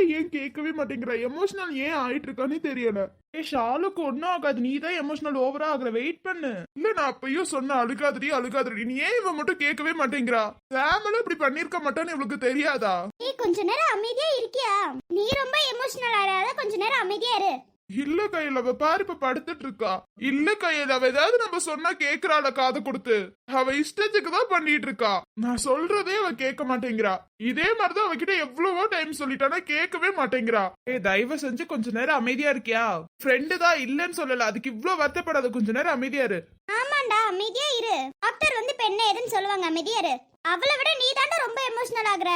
மட்டும் ஏன் கேட்கவே மாட்டேங்கிற? எமோஷனல் ஏன் ஆயிட்டு இருக்கான்னு தெரியல. ஏ ஷாலுக்கு ஒன்னும் ஆகாது. நீ தான் எமோஷனல் ஓவரா ஆகுற. வெயிட் பண்ணு. இல்ல நான் அப்பயும் சொன்ன அழுகாதடி அழுகாதடி நீ ஏன் இவன் மட்டும் கேட்கவே மாட்டேங்கிறா? சாமல இப்படி பண்ணிருக்க மாட்டான்னு இவளுக்கு தெரியாதா? நீ கொஞ்ச நேரம் அமைதியா இருக்கியா? நீ ரொம்ப எமோஷனல் ஆறாத கொஞ்ச நேரம் அமைதியா இரு. இல்ல கையில அவ பாரு இப்ப படுத்துட்டு இருக்கா இல்ல கையில அவ ஏதாவது நம்ம சொன்னா கேக்குறாள காது கொடுத்து. அவ இஷ்டத்துக்கு தான் பண்ணிட்டு இருக்கா நான் சொல்றதே அவ கேட்க மாட்டேங்கிறா. இதே மாதிரிதான் அவகிட்ட எவ்வளவோ டைம் சொல்லிட்டானா கேட்கவே மாட்டேங்கிறா. ஏ தயவு செஞ்சு கொஞ்ச நேரம் அமைதியா இருக்கியா? ஃப்ரெண்டு தான் இல்லன்னு சொல்லல அதுக்கு இவ்ளோ வருத்தப்படாத கொஞ்ச நேரம் அமைதியா இரு. ஆமாண்டா அமைதியா இரு. டாக்டர் வந்து என்ன ஏதுன்னு சொல்லுவாங்க அமைதியா இரு. அவளை விட நீ தாண்டா ரொம்ப எமோஷனல் ஆகுற.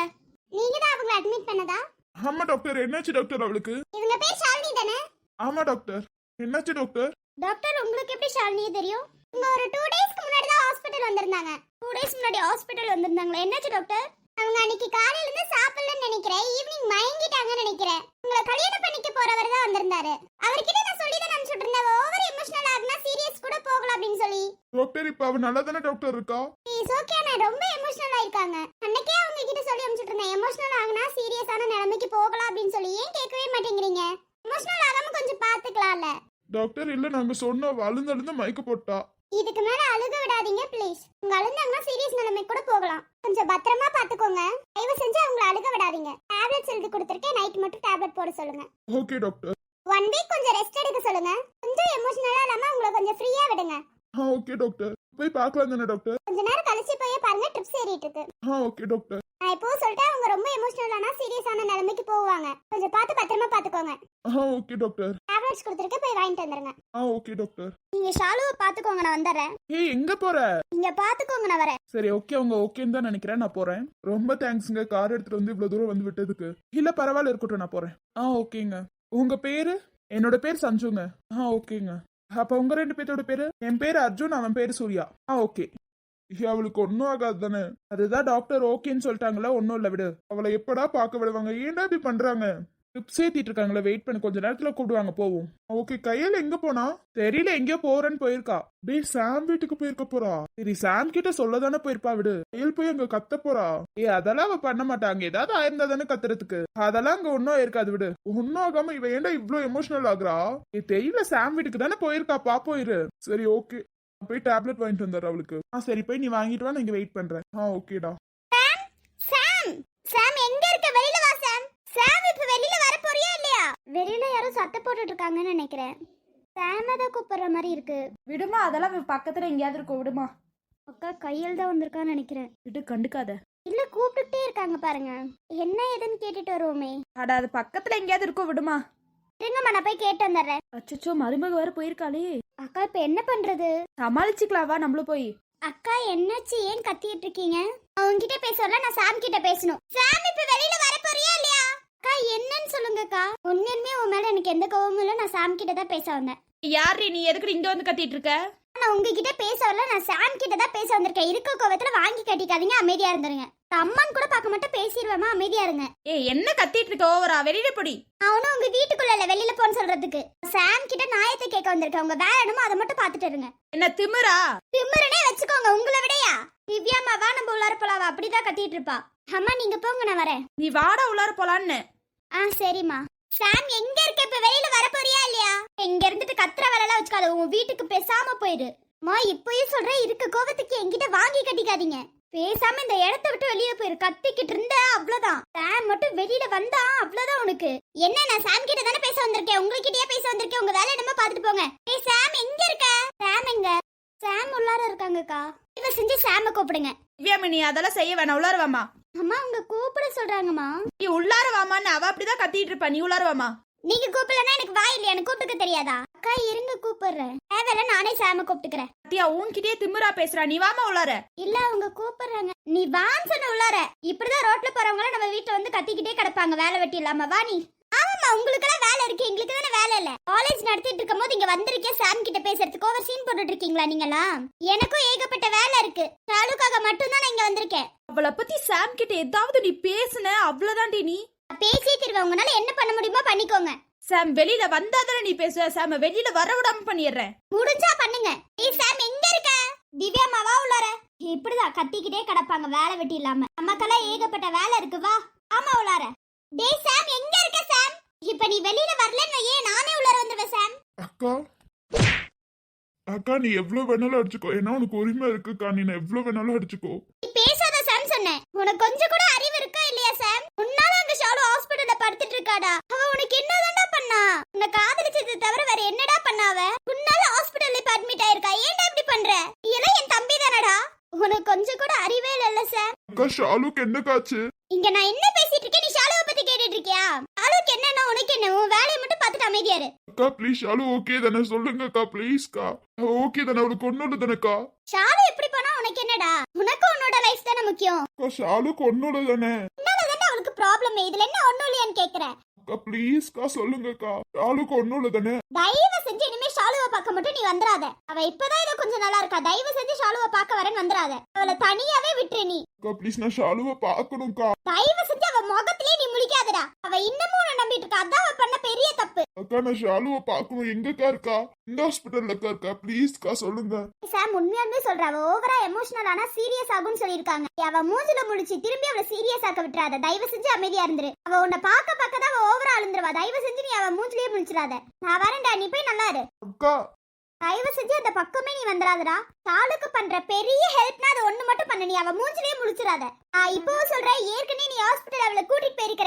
நீங்க தான் அவங்கள அட்மிட் பண்ணதா? ஆமா டாக்டர் என்னாச்சு டாக்டர் அவளுக்கு? இவங்க பேர் ஷாலினி தானே? ஆமா டாக்டர் என்னாச்சு டாக்டர் டாக்டர் உங்களுக்கு எப்படி ஷாலினியே தெரியும்? இங்க ஒரு டூ டேஸ்க்கு முன்னாடி தான் ஹாஸ்பிட்டல் வந்திருந்தாங்க. டூ டேஸ் முன்னாடி ஹாஸ்பிட்டல் வந்திருந்தாங்களா. என்னாச்சு டாக்டர் அவங்க அன்னைக்கு காலையில இருந்து சாப்பிடலன்னு நினைக்கிறேன். ஈவினிங் மயங்கிட்டாங்கன்னு நினைக்கிறேன். உங்களை கல்யாணம் பண்ணிக்க போறவர் தான் வந்திருந்தாரு. அவர்கிட்ட நான் சொல்லி தான் நினைச்சிட்டு இருந்தேன் ஓவர் எமோஷனல் ஆகுனா சீரியஸ் கூட போகலாம் அப்படின்னு சொல்லி. டாக்டர் இப்ப அவ நல்லா தானே டாக்டர் இருக்கா? இஸ் ஓகே நான் ரொம்ப எமோஷனல் ஆயிருக்காங்க. அன்னைக்கே அவங்க கிட்ட சொல்லி அனுப்பிச்சிட்டு இருந்தேன் எமோஷனல் ஆகுனா சீரியஸான நிலைமைக்கு போகலாம் அப்படின்னு சொல்லி. ஏன் கேட்கவே மாட்டேங்கிறீங்க? எமோஷனல் ஆகாம கொஞ்சம் பாத்துக்கலாம்ல. டாக்டர் இல்ல நாங்க சொன்ன அழுந்து மயக்க போட்டா. இதுக்கு மேல அழுக விடாதீங்க ப்ளீஸ் உங்க அழுந்தாங்கன்னா சீரியஸ் நிலைமைக்கு கூட போகலாம். கொஞ்சம் பத்திரமா பாத்துக்கோங்க. தயவு செஞ்சு அவங்கள அழுக விடாதீங்க. டேப்லெட்ஸ் எழுதி கொடுத்துருக்கேன். நைட் மட்டும் டேப்லெட் போட சொல்லுங்க. ஓகே டாக்டர் ஒன் வீக் கொஞ்சம் ரெஸ்ட் எடுக்க சொல்லுங்க. கொஞ்சம் எமோஷனலா இல்லாம உங்களை கொஞ்சம் ஃப்ரீயா விடுங்க. ஓகே டாக்டர் போய் பார்க்கலாம் தானே டாக்டர் கொஞ்ச நேரம் கழிச்சு போய் பாருங்க ட்ரிப்ஸ் ஏறிட்டு இருக்கு. ஆ ஓகே டாக்டர் நான் இப்போ சொல்லிட்டேன் அவங்க ரொம்ப எமோஷனலானா சீரியஸான நிலைமைக்கு போவாங்க. கொஞ்சம் பார்த்து பத்திரமா பாத்துக்கோங்க ஆ ஓகே டாக்டர் டேப்லெட்ஸ் கொடுத்துருக்க போய் வாங்கிட்டு வந்துருங்க. ஆ ஓகே டாக்டர் நீங்க ஷாலுவை பாத்துக்கோங்க நான் வந்துடுறேன். ஏய் எங்க போற? நீங்க பாத்துக்கோங்க நான் வரேன். சரி ஓகே அவங்க ஓகேன்னு தான் நினைக்கிறேன் நான் போறேன். ரொம்ப தேங்க்ஸ்ங்க கார் எடுத்துட்டு வந்து இவ்வளவு தூரம் வந்து விட்டதுக்கு. இல்ல பரவாயில்ல இருக்கட்டும் நான் போறேன். ஆ ஓகேங்க உங்க பேரு? என்னோட பேர் சஞ்சுங்க. ஆ ஓகேங்க அப்ப உங்க ரெண்டு பேர்த்தோட பேரு? என் பேரு அர்ஜுன் அவன் பேரு சூர்யா. ஆ ஓகே. அவளுக்கு ஒன்றும் ஆகாது தானே? அதுதான் டாக்டர் ஓகேன்னு சொல்லிட்டாங்களா? ஒன்றும் இல்லை விடு. அவளை எப்படா பார்க்க விடுவாங்க? ஏன்டா இப்படி பண்றாங்க? டிப்ஸ் ஏத்திட்டு இருக்காங்களே வெயிட் பண்ணி. கொஞ்ச நேரத்துல கூப்பிடுவாங்க போவோம். ஓகே கையில எங்க போனா? தெரியல எங்கேயோ போறேன்னு போயிருக்கா. டேய் சாம் வீட்டுக்கு போயிருக்க போறா. சரி சாம் கிட்ட சொல்ல தானே போயிருப்பா விடு. கையில் போய் அங்க கத்த போறா. ஏ அதெல்லாம் அவ பண்ண மாட்டாங்க. ஏதாவது ஆயிருந்தா தானே கத்துறதுக்கு. அதெல்லாம் அங்க ஒன்னும் இருக்காது விடு. ஒன்னும் ஆகாம இவ ஏன்டா இவ்வளவு எமோஷனல் ஆகுறா? ஏ தெரியல சாம் வீட்டுக்கு தானே போயிருக்கா. பா போயிரு சரி ஓகே. போய் டேப்லெட் வாங்கிட்டு வந்துடுற அவளுக்கு. ஆ சரி போய் நீ வாங்கிட்டு வா நான் இங்க வெயிட் பண்றேன். ஆ ஓகேடா. சாம்! சாம் எங்க இருக்க? வெளியில வா சாம் இப்ப வெளியில வர போறியா இல்லையா? வெளியில யாரோ சத்த போட்டுட்டு இருக்காங்கன்னு நினைக்கிறேன். சாம தான் கூப்பிடுற மாதிரி இருக்கு. விடுமா அதெல்லாம் இவன் பக்கத்துல எங்கேயாவது இருக்கும் விடுமா. அக்கா கையில் தான் வந்திருக்கான்னு நினைக்கிறேன். விடு கண்டுக்காத. இல்ல கூப்பிட்டுட்டே இருக்காங்க பாருங்க. என்ன ஏதுன்னு கேட்டுட்டு வருவோமே. அட அது பக்கத்துல எங்கேயாவது இருக்கும் விடுமா. இருங்கம்மா நான் போய் கேட்டு வந்துடுறேன். அச்சச்சோ மருமக வேற போயிருக்காளே. அக்கா இப்ப என்ன பண்றது? சமாளிச்சுக்கலாம் வா நம்மளும் போய். அக்கா என்னாச்சு ஏன் கத்திட்டு இருக்கீங்க? அவங்க கிட்ட பேசல நான் சாம் கிட்ட பேசணும். சாம் இப்ப வெளியில வர போறியா இல்லையா? அக்கா என்னன்னு சொல்லுங்கக்கா. உண்மையுமே உன் மேல எனக்கு எந்த கோவமும் இல்ல. நான் சாம் கிட்ட தான் பேச வந்தேன். யாரு நீ எதுக்கு இங்க வந்து கத்திட்டு இருக்க? நான் உங்ககிட்ட பேச வரல. நான் சாம் கிட்ட தான் பேச வந்திருக்கேன். இருக்க கோவத்துல வாங்கி கட்டிக்காதீங்க. அமைதியா இருந்துருங்க. அம்மான்னு கூட பார்க்க மாட்டேன் பேசிடுவேமா அமைதியா இருங்க. ஏ என்ன கத்திட்டு இருக்க? ஓவரா வெளியில பொடி. அவனும் உங்க வீட்டுக்குள்ள இல்ல. வெளியில போன்னு சொல்றதுக்கு. சாம் கிட்ட நாயத்தை கேட்க வந்திருக்கேன். உங்க வேலை என்னமோ அதை மட்டும் பாத்துட்டு இருங்க. என்ன திமிரா? திமிரனே வச்சுக்கோங்க. உங்களை விடையா? திவ்யாமா வா நம்ம உள்ளார போலாவா? அப்படிதான் கத்திட்டு இருப்பா. அம்மா நீங்க போங்க நான் வரேன். நீ வாடா உள்ளார போலான்னு. ஆ சரிம்மா. சாம் எங்க இருக்க? இப்ப வெளியில வர போறியா இல்லையா? எங்க இருந்துட்டு கத்துற வேலைலாம் வச்சுக்காத. உன் வீட்டுக்கு பேசாம போயிடு மா இப்பயும் சொல்றேன் இருக்க கோபத்துக்கு என்கிட்ட வாங்கி கட்டிக்காதீங்க. பேசாம இந்த இடத்த விட்டு வெளியே போயிரு. கத்திக்கிட்டு இருந்த அவ்வளவுதான். சாம் மட்டும் வெளியில வந்தா அவ்வளவுதான் உனக்கு. என்ன நான் சாம் கிட்ட தானே பேச வந்திருக்கேன்? உங்ககிட்டயே பேச வந்திருக்கேன். உங்க வேலை என்னமோ பாத்துட்டு போங்க. ஏய் சாம் எங்க இருக்க? சாம் எங்க? சாம் உள்ளார இருக்காங்கக்கா. இவ செஞ்சு சாம கூப்பிடுங்க. திவ்யாமி நீ அதெல்லாம் செய்ய வேணாம். உள்ளார வாமா அம்மா அவங்க கூப்பிட சொல்றாங்கம்மா. நீ உள்ளார வாமான்னு அவ அப்படிதான் கத்திட்டு இருப்பா. நீ உள்ளார வாமா நீங்க கூப்பிடலன்னா எனக்கு வாய் இல்லையா? எனக்கு கூப்பிட்டுக்க தெரியாதா? அக்கா இருங்க கூப்பிடுறேன். தேவையில்ல நானே சாம கூப்பிட்டுக்கிறேன். சத்தியா உன்கிட்டயே திமிரா பேசுறா. நீ வாமா உள்ளார. இல்ல அவங்க கூப்பிடுறாங்க. நீ வான்னு சொன்ன உள்ளார. இப்படிதான் ரோட்ல போறவங்க நம்ம வீட்டுல வந்து கத்திக்கிட்டே கிடப்பாங்க. வேலை வெட்டி இல்லாம. வா நீ. உங்களுக்கு எல்லாம் வேலை இருக்கு எங்களுக்கு தானே வேலை இல்ல. காலேஜ் நடத்திட்டு இருக்கும் போது இங்க வந்திருக்கேன் சாம் கிட்ட பேசுறதுக்கு ஓவர் சீன் போட்டுட்டு இருக்கீங்களா நீங்களா எனக்கும் ஏகப்பட்ட வேலை இருக்கு. ஷாலுக்காக மட்டும் தான் இங்க வந்திருக்கேன். அவளை பத்தி சாம் கிட்ட ஏதாவது நீ பேசுன அவ்வளவுதான்டி நீ. பேசியே திருவேன். உங்களால என்ன பண்ண முடியுமோ பண்ணிக்கோங்க. சாம் வெளியில வந்தாதானே நீ பேசுவ. சாம வெளியில வர விடாம பண்ணிடுறேன். முடிஞ்சா பண்ணுங்க. ஏய் சாம் எங்க இருக்க? திவ்யா அம்மாவா உள்ளார. இப்படிதான் கத்திக்கிட்டே கிடப்பாங்க வேலை வெட்டி இல்லாம. நமக்கெல்லாம் ஏகப்பட்ட வேலை இருக்கு வா. ஆமா உள்ளார. டேய் சாம் எங்க இப்ப நீ வெளியில வரலன்னு ஏன் நானே உள்ளார வந்துருவேன் சாம் அக்கா. அக்கா நீ எவ்வளவு வேணாலும் அடிச்சுக்கோ. ஏன்னா உனக்கு உரிமை இருக்குக்கா. நீ நான் எவ்வளவு வேணாலும் அடிச்சுக்கோ. நீ பேசாத சாம் சொன்னேன். உனக்கு கொஞ்சம் கூட அறிவு இருக்கா இல்லையா சாம் உன்னால அங்க ஷாலு ஹாஸ்பிடல்ல படுத்துட்டு இருக்காடா. அவ உனக்கு என்னதான்டா பண்ணா? உன்னை காதலிச்சது தவிர வேற என்னடா பண்ணாவ உன்னால ஹாஸ்பிடல்ல இப்ப அட்மிட் ஆயிருக்கா? ஏன்டா இப்படி பண்ற? நீ எல்லாம் என் தம்பி தானடா. உனக்கு கொஞ்சம் கூட அறிவே இல்ல சாம் அக்கா ஷாலுக்கு என்ன காச்சு? இங்க நான் என்ன பேசிட்டு இருக்கேன்? நீ ஷாலுவை பத்தி கேட்டுட்டு இருக்கியா? என்னன்னா உனக்கு என்ன? உன் வேலையை மட்டும் பார்த்துட்டு அமைதியா இரு அக்கா ப்ளீஸ் ஷாலு ஓகே தானே? சொல்லுங்கக்கா ப்ளீஸ்க்கா ஓகே தானே? அவளுக்கு ஒன்னோட தானேக்கா? ஷாலு எப்படி போனா உனக்கு என்னடா? உனக்கு உன்னோட லைஃப் தானே முக்கியம். அக்கா ஷாலுக்கு தானே? உன்னால தானே அவளுக்கு ப்ராப்ளம் இதுல என்ன ஒண்ணும் இல்லையான்னு கேக்குறேன் அக்கா ப்ளீஸ்க்கா சொல்லுங்கக்கா. ஷாலுக்கு ஒன்னோட தானே? தயவு செஞ்சு இனிமே ஷாலுவை பார்க்க மட்டும் நீ வந்துடாத அவ இப்பதான் ஏதோ கொஞ்சம் நல்லா இருக்கா. தயவு செஞ்சு ஷாலுவை பார்க்க வரேன்னு வந்துடாத அவளை தனியாவே விட்டுரு நீ. அக்கா ப்ளீஸ் நான் ஷாலுவை பார்க்கணும்க்கா. தயவு செஞ்சு அவ முகத்திலே நீ முழிக்காதடா அவ இன்னமும் உன்னை நம்பிட்டு இருக்கா அதான் அவ பண்ண பெரிய தப்பு அக்கா நான் ஷாலுவை பார்க்கணும். எங்கக்கா இருக்கா? இந்த ஹாஸ்பிட்டல்ல இருக்கா? ப்ளீஸ்க்கா சொல்லுங்க. சாம் உண்மையாலுமே சொல்ற. அவ ஓவரா எமோஷனல் ஆனா சீரியஸ் ஆகும்னு சொல்லிருக்காங்க அவ மூஞ்சில முழிச்சு திரும்பி அவளை சீரியஸ் ஆக்க விட்டுறாத. தயவு செஞ்சு அமைதியா இருந்துரு. அவ உன்னை பார்க்க பார்க்க தான் அவ ஓவரா அழுந்துருவா. தயவு செஞ்சு நீ அவ மூஞ்சிலேயே முழிச்சிடாத. நான் வரேன்டா. நீ போய் நல்லா இரு. அக்கா. தயவு செஞ்சு அந்த பக்கமே நீ வந்துடாதடா. சாலுக்கு பண்ற பெரிய ஹெல்ப்னா அது ஒண்ணு மட்டும் பண்ண. நீ அவ மூஞ்சிலேயே முழிச்சிடாத. நான் இப்போ சொல்றேன் ஏற்கனவே நீ ஹாஸ்பிடல் அவளை கூட்டிட்டு போயிருக்க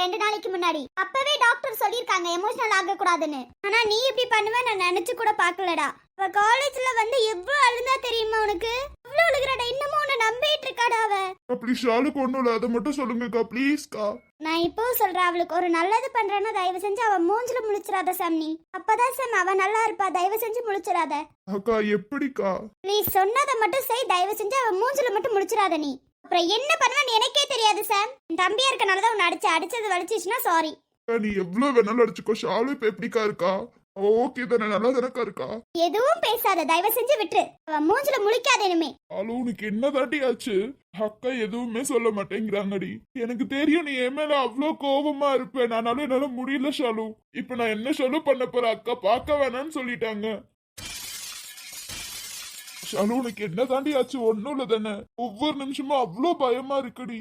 ரெண்டு நாளைக்கு முன்னாடி. அப்பவே டாக்டர் சொல்லிருக்காங்க எமோஷனல் ஆக கூடாதுன்னு ஆனா நீ இப்படி பண்ணுவ நான் நினைச்சு கூட பார்க்கலடா. அவ காலேஜ்ல வந்து எவ்வளவு அழுந்தா தெரியுமா உனக்கு? எவ்வளவு அழுகுறாடா இன்னமும் உன்னை நம்பிட்டு இருக்காடா அவ ப்ளீஸ் ஷாலுக்கு ஒன்றும் இல்லை அதை மட்டும் சொல்லுங்கக்கா ப்ளீஸ்க்கா நான் இப்போ சொல்றேன் அவளுக்கு ஒரு நல்லது பண்றேன்னா தயவு செஞ்சு அவ மூஞ்சில முழிச்சிடாத சாம். அப்பதான் சாம் அவ நல்லா இருப்பா தயவு செஞ்சு முழிச்சிடாத அக்கா எப்படிக்கா? ப்ளீஸ் சொன்னதை மட்டும் செய் தயவு செஞ்சு அவன் மூஞ்சில மட்டும் முடிச்சிடாத நீ. அப்புறம் என்ன பண்ணுவேன்னு எனக்கே தெரியாது சாம் என் தம்பியா இருக்கனால தான் உன்னை அடிச்சு அடிச்சது வலிச்சிச்சுன்னா சாரி நீ எவ்வளவு வேணாலும் அடிச்சுக்கோ. ஷாலு இப்ப எப்படிக்கா இருக்கா? ஓகே தானே நல்லா தானக்கா இருக்கா? எதுவும் பேசாத தயவு செஞ்சு விட்டுரு. அவன் மூஞ்சில முழிக்காத இனிமே. ஷாலு உனக்கு என்ன தாண்டி ஆச்சு? அக்கா எதுவுமே சொல்ல மாட்டேங்கிறாங்கடி. எனக்கு தெரியும் நீ என் மேல அவ்வளோ கோபமா இருப்பேன். ஆனாலும் என்னால முடியல ஷாலு. இப்ப நான் என்ன ஷாலு பண்ண போறேன்? அக்கா பார்க்க வேணாம்னு சொல்லிட்டாங்க. ஷாலு உனக்கு என்ன தாண்டி ஆச்சு ஒண்ணும் இல்ல தானே ஒவ்வொரு நிமிஷமும் அவ்வளோ பயமா இருக்குடி.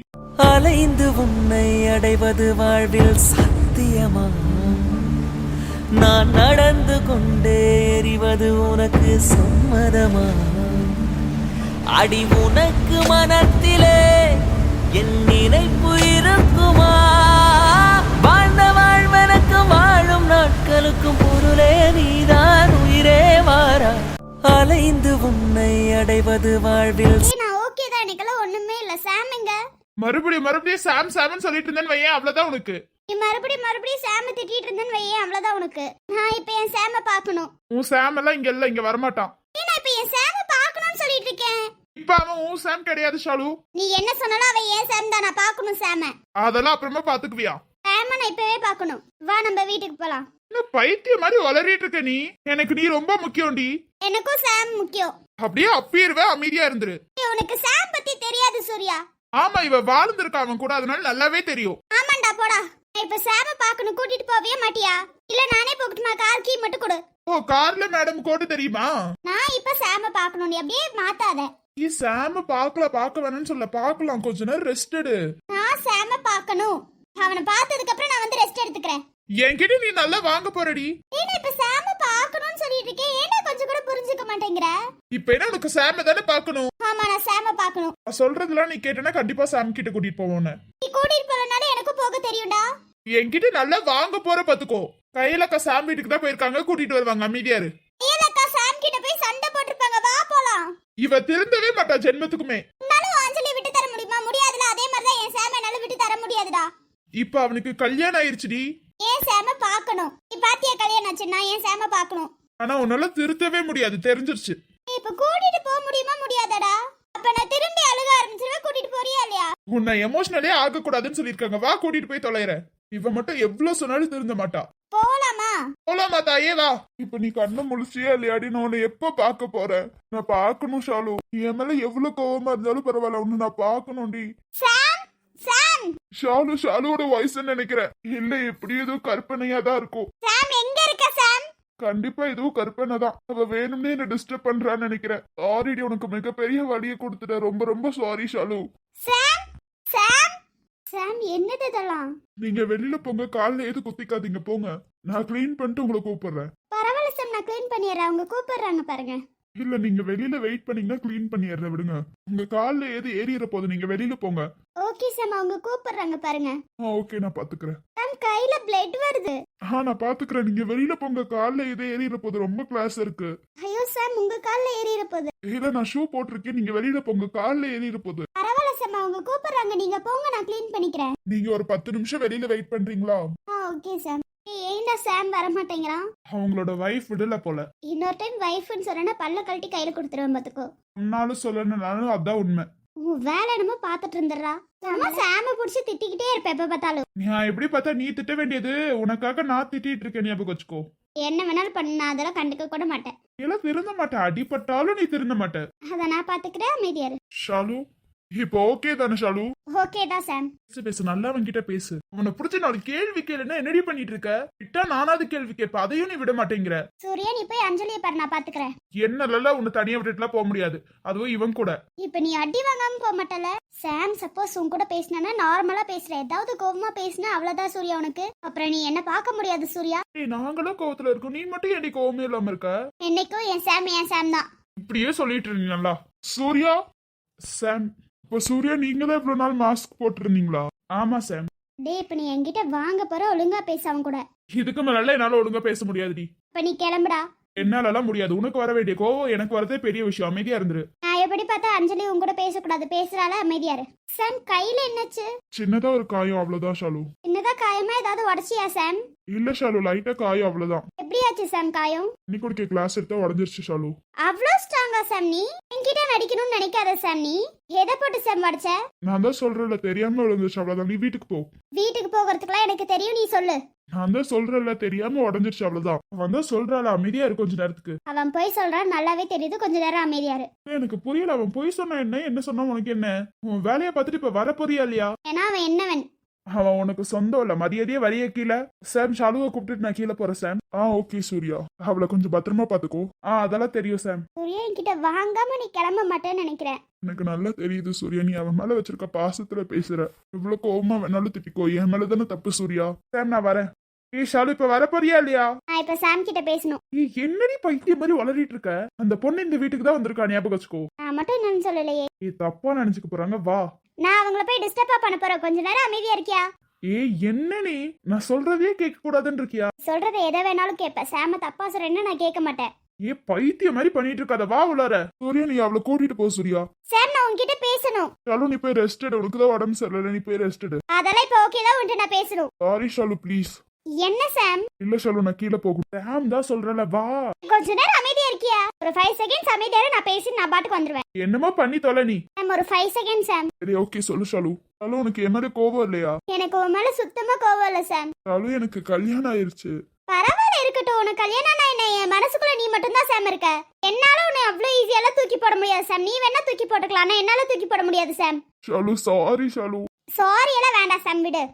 அலைந்து உன்னை அடைவது வாழ்வில் சத்தியமா? நான் நடந்து கொண்டே எறிவது உனக்கு சம்மதமா? அடி உனக்கு மனத்திலே என் நினைப்பு இருக்குமா? வாழ்ந்த வாழ்வனுக்கு வாழும் நாட்களுக்கும் பொருளே நீதான் உயிரே வாரா. அலைந்து உன்னை அடைவது வாழ்வில். நான் ஓகே தான் எனக்கெல்லாம் ஒண்ணுமே இல்ல. சாம் எங்க? மறுபடியும் மறுபடியும் சாம் சாம்னு சொல்லிட்டு இருந்தேன்னு வையேன் அவ்வளவுதான் உனக்கு. நீ மறுபடியும் மறுபடியும் சாம திட்டிட்டு இருந்தேன்னு வையேன் அவ்வளவுதான் உனக்கு. நான் இப்ப என் சாம பார்க்கணும். உன் சாம் எல்லாம் இங்க இல்ல இங்க வரமாட்டான். ஏய், நான் இப்ப என் சாம பார்க்கணும்னு சொல்லிட்டு இருக்கேன். இப்ப அவன் உன் சாம் கிடையாது ஷாலு. நீ என்ன சொன்னாலும் அவன் ஏன் சாம் தான் நான் பார்க்கணும் சாம. அதெல்லாம் அப்புறமா பாத்துக்குவியா? சாம நான் இப்பவே பார்க்கணும். வா நம்ம வீட்டுக்கு போலாம். என்ன பைத்தியம் மாதிரி வளரிட்டு இருக்க நீ? எனக்கு நீ ரொம்ப முக்கியம்டி. எனக்கும் சாம் முக்கியம். அப்படியே அப்பிருவ அமைதியா இருந்துரு. ஏய், உனக்கு சாம் பத்தி தெரியாது சூர்யா. ஆமா இவ வாழ்ந்திருக்கா அவன் கூட அதனால நல்லாவே தெரியும். ஆமாண்டா போடா. நான் இப்ப சாம பார்க்கணும் கூட்டிட்டு போவே மாட்டியா? இல்ல நானே போகட்டுமா? கார் கீ மட்டும் கொடு. ஓ கார்ல மேடம் கோட்டு தெரியுமா? நான் இப்ப சாம பார்க்கணும் நீ அப்படியே மாத்தாத. நீ சாம பாக்கல பாக்க வேணும்னு சொல்ல. பாக்கலாம் கொஞ்ச நேரம் ரெஸ்ட் எடு. நான் சாம பார்க்கணும். அவனை பார்த்ததுக்கு அப்புறம் நான் வந்து ரெஸ்ட் எடுத்துக்கிறேன். என்கிட்ட நீ நல்லா வாங்க போறடி. இப்ப சாம பார்க்கணும்னு சொல்லிட்டு இருக்கேன் ஏன்னா கொஞ்சம் கூட புரிஞ்சுக்க மாட்டேங்கிற? இப்ப என்ன உனக்கு சாம தானே பாக்கணும் ஆமா நான் சாம பார்க்கணும். நான் சொல்றதெல்லாம் நீ கேட்டனா கண்டிப்பா சாம் கிட்ட கூட்டிட்டு போவோன்னு. நீ கூட்டிட்டு போறனால எனக்கும் போக தெரியும்டா. என்கிட்ட நல்லா வாங்க போற பாத்துக்கோ. கையிலக்கா சாம் வீட்டுக்கு தான் போயிருக்காங்க கூட்டிட்டு வருவாங்க அமைதியாரு ஏலக்கா சாம் கிட்ட போய் சண்டை போட்டிருப்பாங்க வா போலாம். இவ திருந்தவே மாட்டா ஜென்மத்துக்குமே. உன்னாலும் அஞ்சலி விட்டு தர முடியுமா? முடியாதுல அதே மாதிரி தான் என் சாம என்னால விட்டு தர முடியாதுடா. இப்ப அவனுக்கு கல்யாணம் ஆயிருச்சுடி. ஏன் சாம பார்க்கணும் நீ பாத்தியா கல்யாணம் ஆச்சு நான் ஏன் சாம பார்க்கணும் ஆனா உன்னால திருத்தவே முடியாது தெரிஞ்சிருச்சு. நீ இப்ப கூட்டிட்டு போக முடியுமா முடியாதடா? அப்ப நான் திரும்பி அழுக ஆரம்பிச்சிருவேன் கூட்டிட்டு போறியா இல்லையா? உன்னை எமோஷனலே ஆகக்கூடாதுன்னு சொல்லியிருக்காங்க. வா கூட்டிட்டு போய் தொலைற. இவ மட்டும் எவ்வளவு சொன்னாலும் திருந்த மாட்டா. போலாமா? போலாமா தாயே வா. இப்ப நீ கண்ணு முழிச்சியா இல்லையாடி? நான் உன்னை எப்ப பார்க்க போறேன்? நான் பார்க்கணும் ஷாலு. என் மேல எவ்வளவு கோவமா இருந்தாலும் பரவாயில்ல உன்னை நான் பார்க்கணும்டி. சாம் சாம் ஷாலு ஷாலுவோட வயசுன்னு நினைக்கிறேன். இல்ல எப்படி ஏதோ கற்பனையா தான் இருக்கும். சாம் எங்க இருக்க சாம்? கண்டிப்பா இதுவும் கற்பனை தான். அவ வேணும்னே என்ன டிஸ்டர்ப் பண்றான்னு நினைக்கிறேன். சாரிடி உனக்கு மிகப்பெரிய வழியை கொடுத்துட்டேன் ரொம்ப ரொம்ப sorry Shalu. Sam Sam Sam என்னது இதெல்லாம்? நீங்க வெளியில போங்க. கால்ல எது குத்திக்காதீங்க. போங்க. நான் க்ளீன் பண்ணிட்டு உங்களை கூப்பிடுறேன். பரவாயில்ல சாம். நான் க்ளீன் பண்ணிடுறேன். அவங்க கூப்பிடுறாங்க பாருங்க. இல்ல நீங்க வெளியில வெயிட் பண்ணீங்கன்னா க்ளீன் பண்ணிடுறேன் விடுங்க. உங்க கால்ல எது ஏறிற போது நீங்க வெளியில போங்க. ஓகே சாம் அவங்க கூப்பிடுறாங்க பாருங்க. ஆ ஓகே நான் பாத்துக்கிறேன். சாம் கையில பிளட் வருது. ஆ நான் பாத்துக்கிறேன். நீங்க வெளியில போங்க. கால்ல எது ஏறிற போது ரொம்ப கிளாஸ் இருக்கு. ஐயோ சாம் உங்க கால்ல ஏறிற போகுது இல்ல நான் ஷூ போட்டிருக்கேன். நீங்க வெளியில போங்க. கால்ல ஏறிற போது. பரவாயில்ல சாம் அவங்க கூப்பிடுறாங்க. நீங்க போங்க நான் க்ளீன் பண்ணிக்கிறேன். நீங்க ஒரு பத்து நிமிஷம் வெளியில வெயிட் பண்றீங்களா? ஓகே சாம் ஏன்டா சாம் வர மாட்டேங்கிறான் அவங்களோட வைஃப் விடல போல. இன்னொரு டைம் வைஃப்னு சொன்னா பல்ல கழட்டி கையில கொடுத்துருவேன் பாத்துக்கோ முன்னாலும் சொல்லணும்னாலும் அதான் உண்மை. உன் வேலை என்னமோ பாத்துட்டு இருந்துடுறா. ஆமா சாம புடிச்சு திட்டிக்கிட்டே இருப்ப எப்ப பார்த்தாலும். நான் எப்படி பார்த்தா நீ திட்ட வேண்டியது? உனக்காக நான் திட்டிட்டு இருக்கேன் ஞாபகம் வச்சுக்கோ. என்ன வேணாலும் பண்ணு நான் அதெல்லாம் கண்டுக்க கூட மாட்டேன். எல்லாம் திருந்த மாட்டேன் அடிபட்டாலும் நீ திருந்த மாட்ட. அத நான் பாத்துக்கிறேன் அமைதியாரு ஷாலு இப்போ ஓகே தானே ஷாலு? ஓகேடா சாம் பேசு பேசு நல்லா அவன்கிட்ட பேசு. அவனை பிடிச்சி நான் கேள்வி கேளுன்னா என்னடி பண்ணிட்டு இருக்க விட்டா நானாவது கேள்வி கேட்ப அதையும் நீ விட மாட்டேங்கிற. சூர்யா நீ போய் அஞ்சலியை பாரு நான் பாத்துக்கிறேன். என்னல உன்னை தனியா விட்டுட்டுலாம் போக முடியாது. அதுவும் இவன் கூட. இப்ப நீ அடி வாங்காம போக மாட்டல? சாம் சப்போஸ் உன் கூட பேசினா நார்மலா பேசுற. ஏதாவது கோவமா பேசினா அவ்வளவுதான் சூர்யா உனக்கு. அப்புறம் நீ என்ன பார்க்க முடியாது சூர்யா? ஏய் நாங்களும் கோவத்துல இருக்கோம். நீ மட்டும் ஏடி கோவமே இல்லாம இருக்க? என்னைக்கும் என் சாம் என் சாம் தான். இப்படியே சொல்லிட்டு இருந்தீங்க நல்லா சூர்யா சாம் இப்போ சூர்யா நீங்க தான் இவ்வளவு நாள் மாஸ்க் போட்டிருந்தீங்களா? ஆமா சாம் டேய் இப்ப நீ என்கிட்ட வாங்க போற ஒழுங்கா பேச அவன் கூட. இதுக்கு மேல என்னால ஒழுங்கா பேச முடியாதுடி. இப்ப நீ கிளம்புடா. என்னாலலாம் முடியாது. உனக்கு வர வேண்டிய கோவம் எனக்கு வரதே பெரிய விஷயம். அமைதியா இருந்துரு. நான் எப்படி பார்த்தா அஞ்சலி உன் கூட பேசக்கூடாது. பேசுறாள அமைதியாரு சாம் கையில என்னாச்சு? சின்னதா ஒரு காயம் அவ்வளவுதான் ஷாலு. என்னதான் காயமா ஏதாவது உடச்சியா சாம் இல்ல ஷாலு லைட்டா காயம் அவ்வளவுதான். எப்படியாச்சு சாம் காயம்? இன்னைக்கு குடிக்க கிளாஸ் எடுத்தா உடஞ்சிருச்சு ஷாலு. அவ்வளோ ஸ்ட்ராங்கா சாம் நீ. என்கிட்ட நடிக்கணும்னு நினைக்காத சாம் நீ. எதை போட்டு சாம் உடச்ச நான் தான் சொல்றேன்ல தெரியாம விழுந்துச்சு அவ்வளவுதான் நீ வீட்டுக்கு போ. வீட்டுக்கு போகிறதுக்குலாம் எனக்கு தெரியும் நீ சொல்லு. நான் தான் சொல்றேன்ல தெரியாம உடஞ்சிருச்சு அவ்வளவுதான். அவன் தான் சொல்றாள் அமைதியா இரு கொஞ்ச நேரத்துக்கு. அவன் போய் சொல்றான் நல்லாவே தெரியுது கொஞ்ச நேரம் அமைதியாரு எனக்கு புரியல அவன் பொய் சொன்னா என்ன என்ன சொன்னா உனக்கு என்ன? உன் வேலையை பார்த்துட்டு இப்ப வர போறியா இல்லையா? ஏன்னா அவன் என்னவன்? அவன் உனக்கு சொந்தம் இல்ல மரியாதையே வரிய கீழே. சாம் ஷாலுவை கூப்பிட்டுட்டு நான் கீழே போறேன் சாம் ஆ ஓகே சூர்யா. அவளை கொஞ்சம் பத்திரமா பாத்துக்கோ ஆ அதெல்லாம் தெரியும் சாம் சூர்யா என்கிட்ட வாங்காம நீ கிளம்ப மாட்டேன்னு நினைக்கிறேன். எனக்கு நல்லா தெரியுது சூர்யா. நீ அவன் மேல வச்சிருக்க பாசத்துல பேசுற. இவ்வளவு கோவமா வேணாலும் திட்டிக்கோ. என் மேல தானே தப்பு சூர்யா. சாம் நான் வரேன். ஏய் ஷாலு இப்ப வர போறியா இல்லையா? நான் இப்ப சாம் கிட்ட பேசணும். ஏய் என்னடி பைத்தியம் மாதிரி வளரிட்டு இருக்க? அந்த பொண்ணு இந்த வீட்டுக்கு தான் வந்திருக்கா ஞாபகம் வச்சுக்கோ. நான் மட்டும் என்னன்னு சொல்லலையே. ஏய் தப்பா நினைச்சுக்க போறாங்க வா. நான் அவங்கள போய் டிஸ்டர்பா பண்ண போறேன். கொஞ்ச நேரம் அமைதியா இருக்கியா? ஏய் என்ன நீ? நான் சொல்றதே கேட்க கூடாதுன்னு இருக்கியா? சொல்றதை எதை வேணாலும் கேட்பேன் சாம தப்பா சொல்றேன்னு நான் கேட்க மாட்டேன். ஏ பைத்தியம் மாதிரி பண்ணிட்டு இருக்காத. வா உள்ளார. சூர்யா நீ அவளை கூட்டிட்டு போ சூர்யா. சாம் நான் உன்கிட்ட பேசணும். ஷாலு நீ போய் ரெஸ்ட் எடு. உனக்கு தான் உடம்பு சரியில்லை. நீ போய் ரெஸ்ட் எடு. அதெல்லாம் இப்ப ஓகே தான் உன்கிட்ட நான் பேசணும். சாரி ஷாலு ப்ளீஸ் என்ன சாம் இல்ல ஷாலு நான் கீழே போகும். டேம் தான் சொல்றல வா. கொஞ்ச நேரம் அமைதியா இருக்கியா? ஒரு ஃபைவ் செகண்ட்ஸ் அமைதியா இரு, நான் பேசி நான் பாட்டுக்கு வந்துருவேன். என்னமோ பண்ணி தொலை நீ. சாம் ஒரு ஃபைவ் செகண்ட் சாம் சரி ஓகே சொல்லு ஷாலு. ஷாலு உனக்கு என் மேல கோவம் இல்லையா? எனக்கு உன் மேல சுத்தமா கோவம் இல்ல சாம் ஷாலு எனக்கு கல்யாணம் ஆயிருச்சு. பரவாயில்ல இருக்கட்டும். உனக்கு கல்யாணம் ஆனா என்ன? என் மனசுக்குள்ள நீ மட்டும்தான் சாம் இருக்க. என்னால உன்னை அவ்வளவு ஈஸியாலாம் தூக்கி போட முடியாது சாம் நீ வேணா தூக்கி போட்டுக்கலாம். ஆனா என்னால தூக்கி போட முடியாது Sam Shalu sorry Shalu. Sorry எல்லாம் வேண்டாம் சாம் விடு.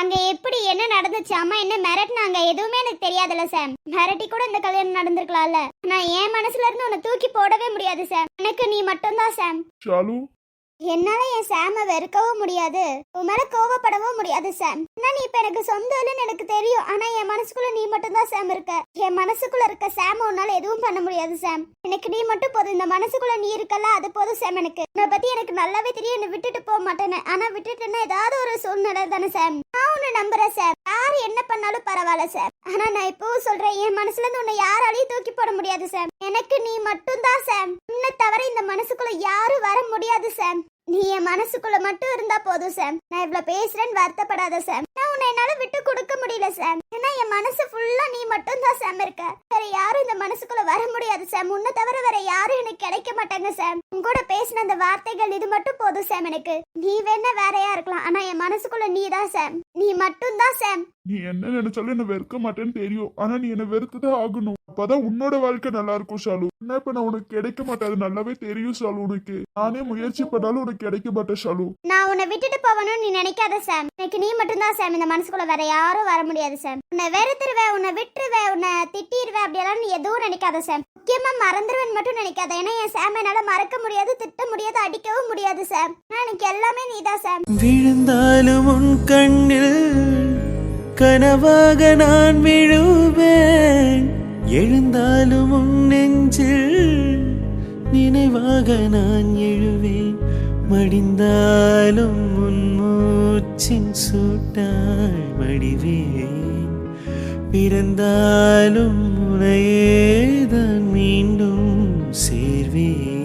அங்க எப்படி என்ன நடந்துச்சு? அம்மா என்ன மிரட்டினாங்க? எதுவுமே எனக்கு தெரியாதுல்ல சார் மிரட்டி கூட இந்த கல்யாணம் நடந்திருக்கலாம்ல. நான் என் மனசுல இருந்து உன்னை தூக்கி போடவே முடியாது சார் எனக்கு நீ மட்டும்தான் சாம். ஷாலு என்னால என் சாம வெறுக்கவும் முடியாது. உன் மேல கோவப்படவும் முடியாது சாம். ஆனா நீ இப்ப எனக்கு சொந்த இல்லைன்னு எனக்கு தெரியும். ஆனா என் மனசுக்குள்ள நீ மட்டும்தான் சாம் இருக்க. என் மனசுக்குள்ள இருக்க சாம உன்னால எதுவும் பண்ண முடியாது சாம். எனக்கு நீ மட்டும் போதும். இந்த மனசுக்குள்ள நீ இருக்கல அது போதும் சாம் எனக்கு. உன்னை பத்தி எனக்கு நல்லாவே தெரியும். என்னை விட்டுட்டு போக மாட்டேன்னு. ஆனா விட்டுட்டேன்னா ஏதாவது ஒரு சூழ்நிலை தானே சாம். நான் உன்னை நம்புறேன் சார் யார் என்ன பண்ணாலும் பரவாயில்ல சார். ஆனா நான் இப்பவும் சொல்றேன் என் மனசுல இருந்து உன்னை யாராலையும் தூக்கி போட முடியாது சார். எனக்கு நீ மட்டும்தான் சார். உன்னை தவிர இந்த மனசுக்குள்ள யாரும் வர முடியாது சார். நீ என் மனசுக்குள்ள மட்டும் இருந்தா போதும் சாம் நான் இவ்வளவு பேசுறேன்னு வருத்தப்படாத சாம் நான் உன்னை என்னால விட்டு கொடுக்க முடியல சாம் ஏன்னா என் மனசு ஃபுல்லா நீ மட்டும் தான் சாம் இருக்க. வேற யாரும் இந்த மனசுக்குள்ள வர முடியாது சாம் உன்னை தவிர வேற யாரும் எனக்கு கிடைக்க மாட்டாங்க சாம் உன் கூட பேசின அந்த வார்த்தைகள் இது மட்டும் போதும் சாம் எனக்கு. நீ வேணா வேறையா இருக்கலாம் ஆனா என் மனசுக்குள்ள நீ தான் சாம் நீ மட்டும் தான் சாம் நீ என்ன நினைச்சாலும் என்ன வெறுக்க மாட்டேன்னு தெரியும். ஆனா நீ என்ன வெறுத்துதான் ஆகணும். அப்பதான் உன்னோட வாழ்க்கை நல்லா இருக்கும் ஷாலு. என்ன இப்ப நான் உனக்கு கிடைக்க மாட்டேன்? அது நல்லாவே தெரியும் ஷாலு உனக்கு. நானே முயற்சி பண்ணாலும் உனக்கு கிடைக்க மாட்டேன் ஷாலு. நான் உன்னை விட்டுட்டு போகணும்னு நீ நினைக்காத சாம். எனக்கு நீ மட்டும்தான் சாம். இந்த மனசுக்குள்ள வேற யாரும் வர முடியாது சாம். உன்னை வெறுத்துருவேன் உன்னை விட்டுருவேன் உன்னை திட்டிடுவேன் அப்படியெல்லாம் நீ எதுவும் நினைக்காத சாம். முக்கியமா மறந்துருவேன் மட்டும் நினைக்காத. ஏன்னா என் சாம் என்னால மறக்க முடியாது திட்ட முடியாது அடிக்கவும் முடியாது சாம். ஆனா எனக்கு எல்லாமே நீதான் சாம். விழுந்தாலும் உன் கண்ணில் கனவாக நான் விழுவேன். எழுந்தாலும் உன் நெஞ்சில் நினைவாக நான் எழுவேன். மடிந்தாலும் உன் மூச்சின் சூட்டால் மடிவேன். பிறந்தாலும் உனையே தான் மீண்டும் சேர்வேன்.